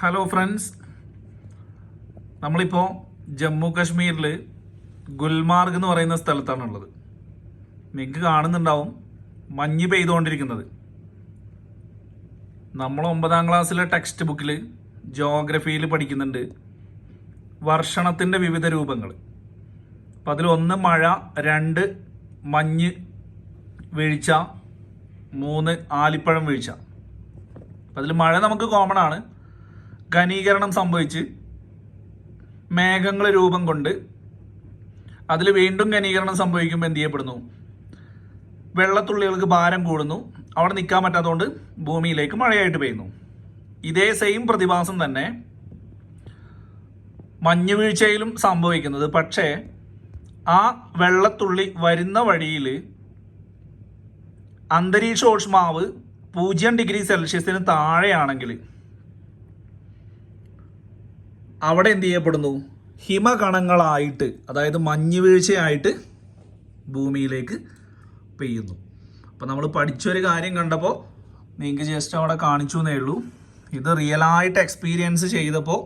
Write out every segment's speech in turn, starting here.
Hello friends നമ്മളിപ്പോൾ ജമ്മു കാശ്മീരിൽ ഗുൽമാർഗ് എന്ന് പറയുന്ന സ്ഥലത്താണുള്ളത്. നിങ്ങൾക്ക് കാണുന്നുണ്ടാവും മഞ്ഞ് പെയ്തുകൊണ്ടിരിക്കുന്നത്. നമ്മൾ ഒമ്പതാം ക്ലാസ്സിലെ ടെക്സ്റ്റ് ബുക്കിൽ ജോഗ്രഫിയിൽ പഠിക്കുന്നുണ്ട് വർഷണത്തിന്റെ വിവിധ രൂപങ്ങൾ അപ്പം അതിലൊന്ന് മഴ രണ്ട് മഞ്ഞ് വീഴ്ച മൂന്ന് ആലിപ്പഴം വീഴ്ച. അപ്പം അതിൽ മഴ നമുക്ക് കോമൺ ആണ്. ഘനീകരണം സംഭവിച്ച് മേഘങ്ങൾ രൂപം കൊണ്ട് അതിൽ വീണ്ടും ഘനീകരണം സംഭവിക്കുമ്പോൾ എന്ത് ചെയ്യപ്പെടുന്നു? വെള്ളത്തുള്ളികൾക്ക് ഭാരം കൂടുന്നു. അവിടെ നിൽക്കാൻ പറ്റാത്തതുകൊണ്ട് ഭൂമിയിലേക്ക് മഴയായിട്ട് പെയ്യുന്നു. ഇതേ സെയിം പ്രതിഭാസം തന്നെ മഞ്ഞുവീഴ്ചയിലും സംഭവിക്കുന്നത്. പക്ഷേ ആ വെള്ളത്തുള്ളി വരുന്ന വഴിയിൽ അന്തരീക്ഷോഷ്മാവ് പൂജ്യം ഡിഗ്രി സെൽഷ്യസിന് താഴെയാണെങ്കിൽ അവിടെ എന്ത് ചെയ്യപ്പെടുന്നു? ഹിമകണങ്ങളായിട്ട് അതായത് മഞ്ഞ് വീഴ്ചയായിട്ട് ഭൂമിയിലേക്ക് പെയ്യുന്നു. അപ്പോൾ നമ്മൾ പഠിച്ചൊരു കാര്യം കണ്ടപ്പോൾ നിങ്ങൾക്ക് ജസ്റ്റ് അവിടെ കാണിച്ചു എന്നേ ഉള്ളൂ. ഇത് റിയലായിട്ട് എക്സ്പീരിയൻസ് ചെയ്തപ്പോൾ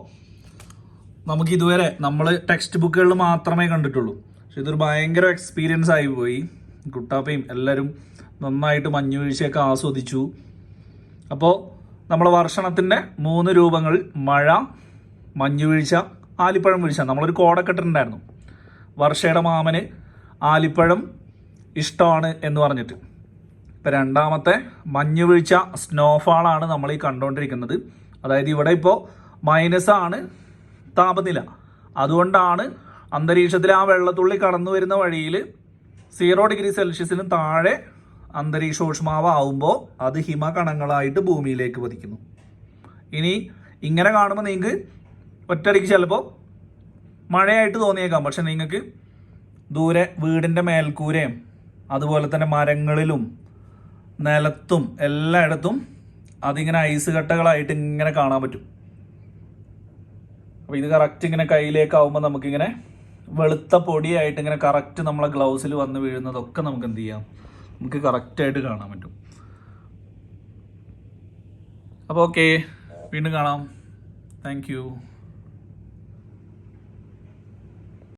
നമുക്ക് ഇതുവരെ നമ്മൾ ടെക്സ്റ്റ് ബുക്കുകളിൽ മാത്രമേ കണ്ടിട്ടുള്ളൂ. പക്ഷെ ഇതൊരു ഭയങ്കര എക്സ്പീരിയൻസ് ആയി പോയി. കുട്ടാപ്പയും എല്ലാവരും നന്നായിട്ട് മഞ്ഞ് വീഴ്ചയൊക്കെ ആസ്വദിച്ചു. അപ്പോൾ നമ്മുടെ വർഷണത്തിന്റെ മൂന്ന് രൂപങ്ങൾ മഴ മഞ്ഞുവീഴ്ച ആലിപ്പഴം വീഴ്ച നമ്മളൊരു കോടൊക്കെ ഇട്ടിട്ടുണ്ടായിരുന്നു. വർഷയുടെ മാമന് ആലിപ്പഴം ഇഷ്ടമാണ് എന്ന് പറഞ്ഞിട്ട്. ഇപ്പം രണ്ടാമത്തെ മഞ്ഞുവീഴ്ച സ്നോഫാളാണ് നമ്മൾ ഈ കണ്ടുകൊണ്ടിരിക്കുന്നത്. അതായത് ഇവിടെ ഇപ്പോൾ മൈനസ് ആണ് താപനില. അതുകൊണ്ടാണ് അന്തരീക്ഷത്തിൽ ആ വെള്ളത്തുള്ളി കടന്നു വരുന്ന വഴിയിൽ സീറോ ഡിഗ്രി സെൽഷ്യസിന് താഴെ അന്തരീക്ഷോഷ്മാവ് ആവുമ്പോൾ അത് ഹിമകണങ്ങളായിട്ട് ഭൂമിയിലേക്ക് പതിക്കുന്നു. ഇനി ഇങ്ങനെ കാണുമ്പോൾ നിങ്ങൾക്ക് ഒറ്റയടിക്ക് ചിലപ്പോൾ മഴയായിട്ട് തോന്നിയേക്കാം. പക്ഷെ നിങ്ങൾക്ക് ദൂരെ വീടിന്റെ മേൽക്കൂരയും അതുപോലെ തന്നെ മരങ്ങളിലും നിലത്തും എല്ലായിടത്തും അതിങ്ങനെ ഐസ് കട്ടകളായിട്ട് ഇങ്ങനെ കാണാൻ പറ്റും. അപ്പോൾ ഇത് കറക്റ്റ് ഇങ്ങനെ കയ്യിലേക്കാവുമ്പോൾ നമുക്കിങ്ങനെ വെളുത്ത പൊടിയായിട്ട് ഇങ്ങനെ കറക്റ്റ് നമ്മളെ ഗ്ലൗസിൽ വന്ന് വീഴുന്നതൊക്കെ നമുക്ക് എന്ത് ചെയ്യാം? നമുക്ക് കറക്റ്റായിട്ട് കാണാൻ പറ്റും. അപ്പോൾ ഓക്കെ വീണ്ടും കാണാം. താങ്ക്